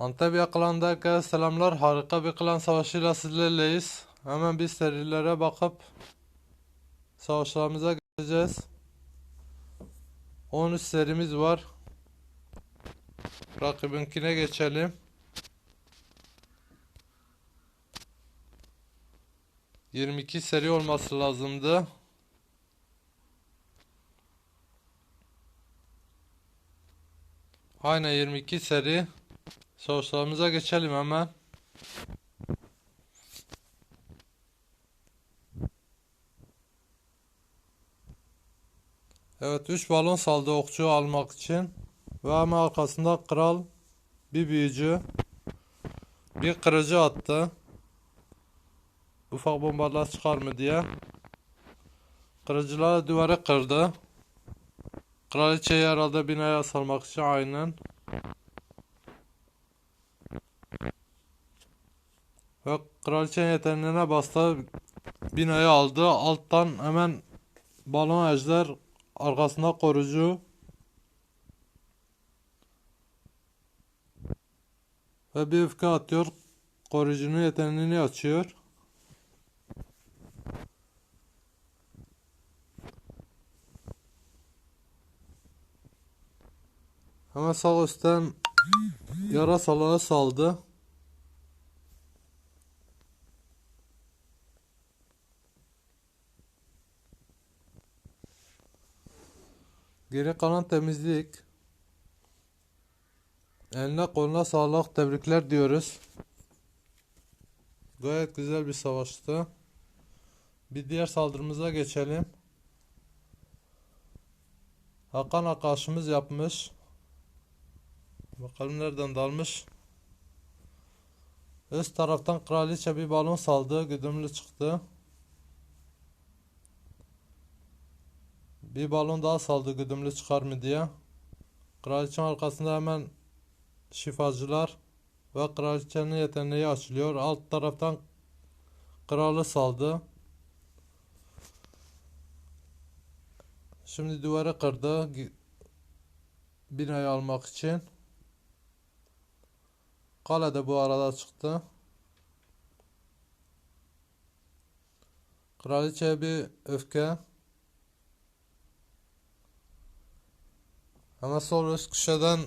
Antep yakalandı herkese selamlar. Harika bir klan savaşıyla sizlerleyiz. Hemen bir serilere bakıp savaşlarımıza geçeceğiz. 13 serimiz var. Rakibinkine geçelim. Yirmi iki seri olması lazımdı. Aynen 22 seri. Savaşlarımıza geçelim hemen. Evet 3 balon saldı okçu almak için. Ve hemen arkasında kral bir büyücü bir kırıcı attı. Ufak bombalar çıkar mı diye. Kırıcılar duvarı kırdı. Kraliçeyi herhalde binaya salmak için aynen. Ve kraliçenin yeteneğine bastı. Binayı aldı. Alttan hemen balon ejder arkasında korucu. Ve bir öfke atıyor. Koruyucunun yeteneğini açıyor. Hemen sağ üstten yarasaları saldı. Geri kalan temizlik. Eline koluna sağlık tebrikler diyoruz. Gayet güzel bir savaştı. Bir diğer saldırımıza geçelim. Hakan arkadaşımız yapmış. Bakalım nereden dalmış. Üst taraftan kraliçe bir balon saldı. Güdümlü çıktı. Bir balon daha saldı güdümlü çıkar mı diye. Kraliçenin arkasında hemen şifacılar ve kraliçenin yeteneği açılıyor. Alt taraftan kralı saldı. Şimdi duvarı kırdı. Binayı almak için. Kale de bu arada çıktı. Kraliçeye bir öfke. Ama sol üst köşeden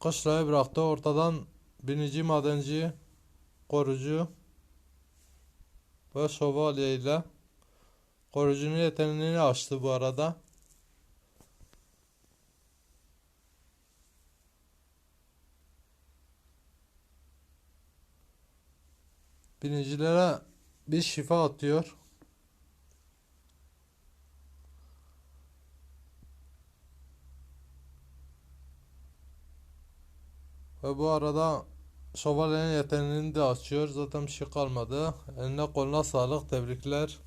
kışlayı bıraktı. Ortadan binici madenci, korucu ve şövalye ile korucunun yeteneğini açtı bu arada. Binicilere bir şifa atıyor. Ve bu arada şövalyenin yeteneğini de açıyor. Zaten bir şey kalmadı. Eline koluna sağlık. Tebrikler.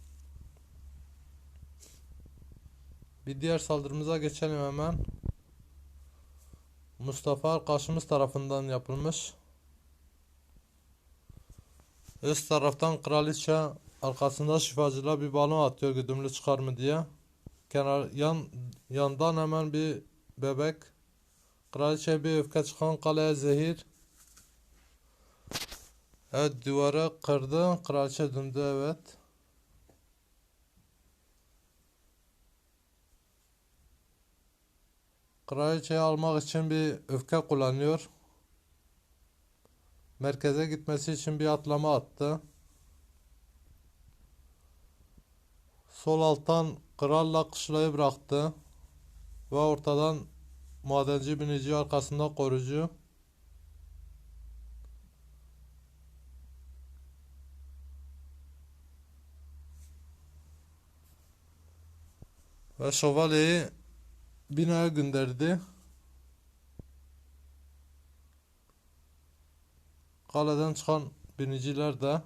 Bir diğer saldırımıza geçelim hemen. Mustafa arkadaşımız tarafından yapılmış. Üst taraftan kraliçe arkasında şifacılar bir balon atıyor güdümlü çıkar mı diye. Kenar yan yandan hemen bir bebek. Kraliçe bir öfke çıkan kaleye zehir. Evet duvarı kırdı. Kraliçe döndü evet. Kraliçeyi almak için bir öfke kullanıyor. Merkeze gitmesi için bir atlama attı. Sol alttan kralla kışlayı bıraktı. Ve ortadan madenci binici arkasında korucu. Ve şövalyeyi binaya gönderdi. Kaleden çıkan biniciler de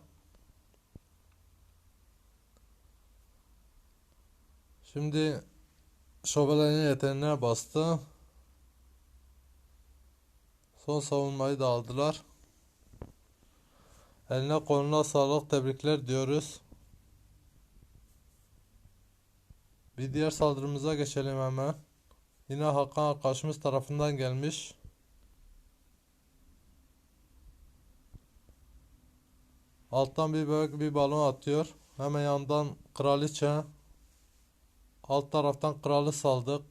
Şimdi şövalyenin yeteneğine bastı. Son savunmayı da aldılar. Eline koluna sağlık tebrikler diyoruz. Bir diğer saldırımıza geçelim hemen. Yine Hakan arkadaşımız tarafından gelmiş. Alttan bir bebek bir balon atıyor. Hemen yandan kraliçe. Alt taraftan kralı saldı.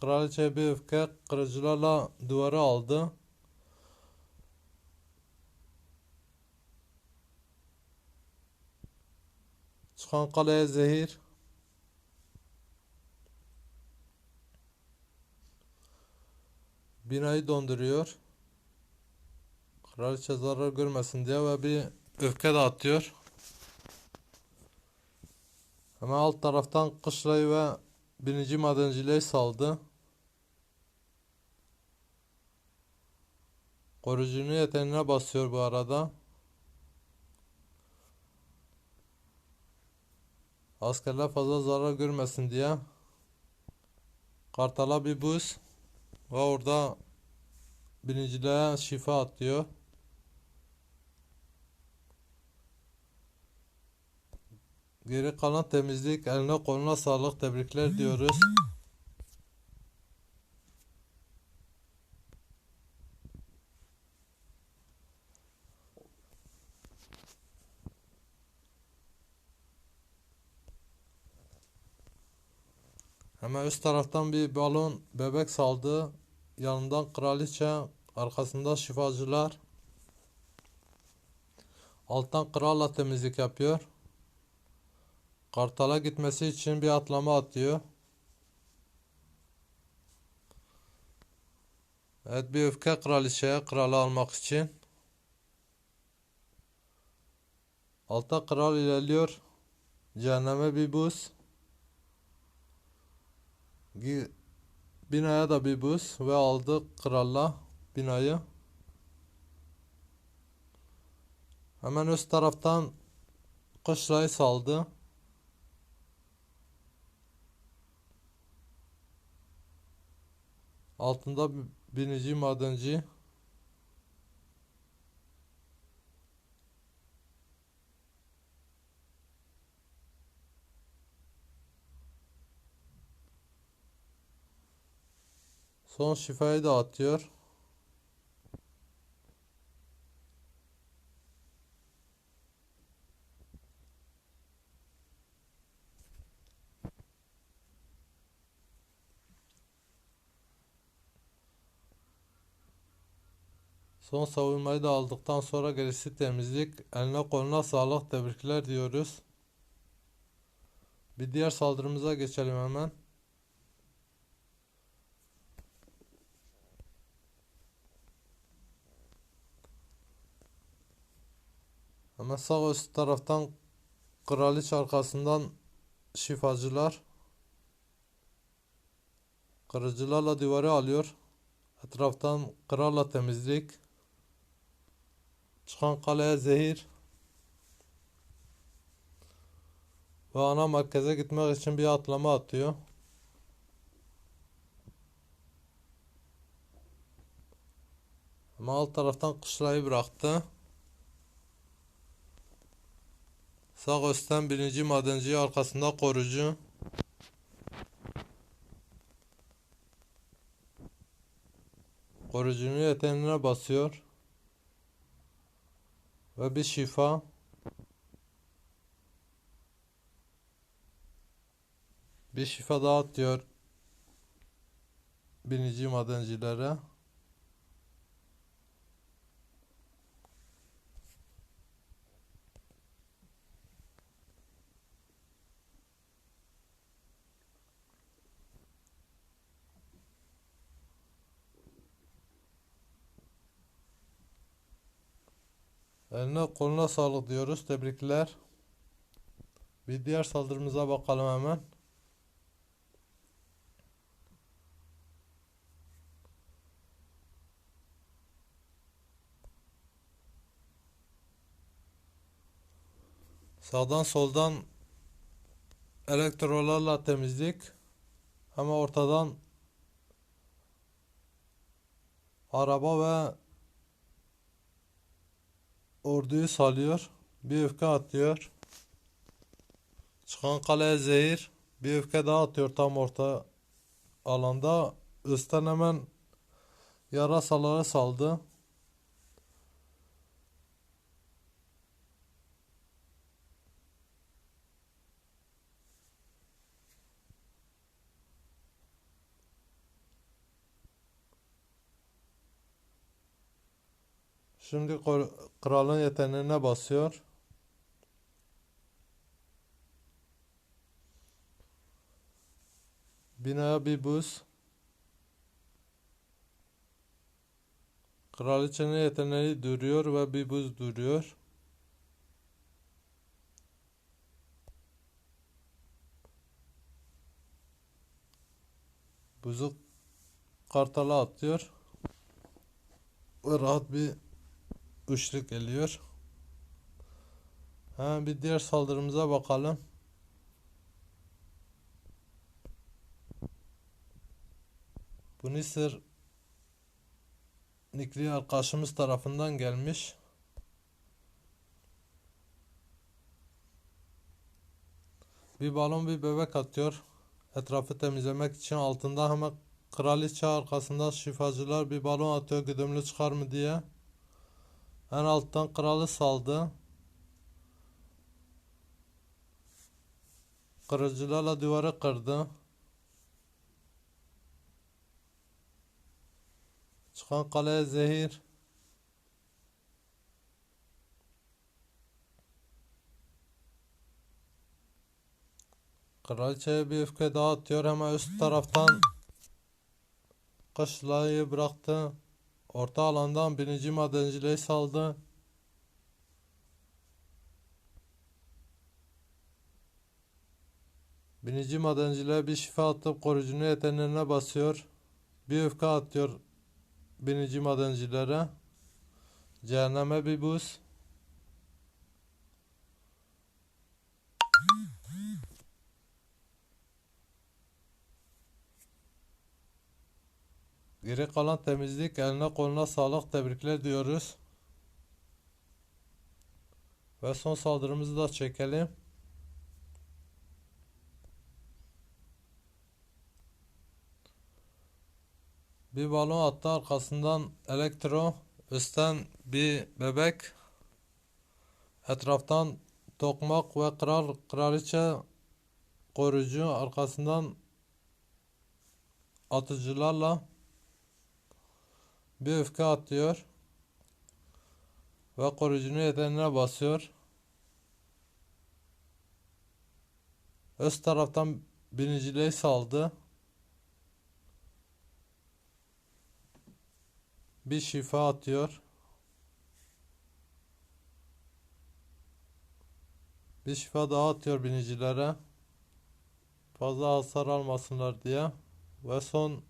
Kraliçe bir öfke kırıcılarla duvarı aldı. Çıkan kaleye zehir. Binayı donduruyor. Kraliçe zarar görmesin diye ve bir öfke de atıyor. Hemen alt taraftan kışlayı ve birinci madenciliği saldı. Koruyucunun yeteneğine basıyor bu arada. Askerler fazla zarar görmesin diye. Kartala bir buz. Ve orada birinciliğe şifa atıyor. Geri kalan temizlik eline koluna sağlık tebrikler diyoruz. Hemen üst taraftan bir balon bebek saldı. Yanından kraliçe, arkasında şifacılar. Alttan kralla temizlik yapıyor. Kartal'a gitmesi için bir atlama atıyor. Evet bir öfke kraliçeye kralı almak için. Altta kral ilerliyor. Cehenneme bir buz. Binaya da bir buz ve aldı kralla binayı. Hemen üst taraftan kışlayı saldı. Altında binici madenci. Son şifayı da atıyor. Son savunmayı da aldıktan sonra gerisi temizlik. Eline koluna sağlık tebrikler diyoruz. Bir diğer saldırımıza geçelim hemen. Hemen sağ üst taraftan kraliçe arkasından şifacılar. Kırıcılarla duvarı alıyor. Etraftan kralla temizlik. Çıkan kaleye zehir. Ve ana merkeze gitmek için bir atlama atıyor. Ama alt taraftan kışlayı bıraktı. Sağ üstten birinci madenci arkasında korucu. Korucunun yeteneğine basıyor. Ve bir şifa. Bir şifa daha atıyor. Binici madencilere. Eline koluna sağlık diyoruz. Tebrikler. Bir diğer saldırımıza bakalım hemen. Sağdan soldan elektrolarla temizlik. Ama ortadan araba ve orduyu salıyor. Bir öfke atıyor. Çıkan kaleye zehir. Bir öfke daha atıyor tam orta alanda. Üstten hemen yarasaları saldı. Şimdi kralın yeteneğine basıyor. Binaya bir buz. Kraliçenin yeteneği duruyor ve bir buz duruyor. Buzu kartala atıyor. Ve rahat bir üçlük geliyor. Hemen bir diğer saldırımıza bakalım. Bu Nisir Nikli arkadaşımız tarafından gelmiş. Bir balon bir bebek atıyor. Etrafı temizlemek için altında hemen kraliçe arkasında şifacılar bir balon atıyor güdümlü çıkar mı diye. En alttan kralı saldı. Kırıcılarla duvarı kırdı. Çıkan kaleye zehir. Kraliçeye bir öfke daha atıyor. Hemen üst taraftan kışlayı bıraktı. Orta alandan birinci madenciliği saldı. Birinci madenciliğe bir şifa atıp koruyucunun yeteneğine basıyor. Bir öfke atıyor birinci madencilere. Cehenneme bir buz. Geri kalan temizlik eline koluna sağlık tebrikler diyoruz. Ve son saldırımızı da çekelim. Bir balon attı arkasından elektro üstten bir bebek etraftan tokmak ve kral kraliçe koruyucu arkasından atıcılarla bir öfke atıyor ve koruyucunun yeteneğine basıyor. Üst taraftan birinciliği saldı. Bir şifa atıyor. Bir şifa daha atıyor binicilere. Fazla hasar almasınlar diye. Ve son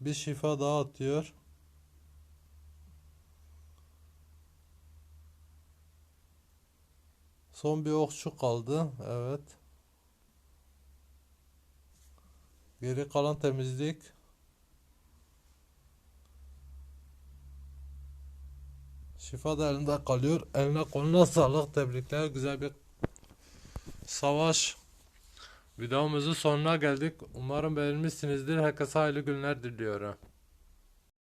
bir şifa daha atıyor. Son bir okçu kaldı. Evet. Geri kalan temizlik. Şifa da elinde kalıyor. Eline koluna sağlık. Tebrikler. Güzel bir savaş. Videomuzun sonuna geldik. Umarım beğenmişsinizdir. Herkese hayırlı günler diliyorum.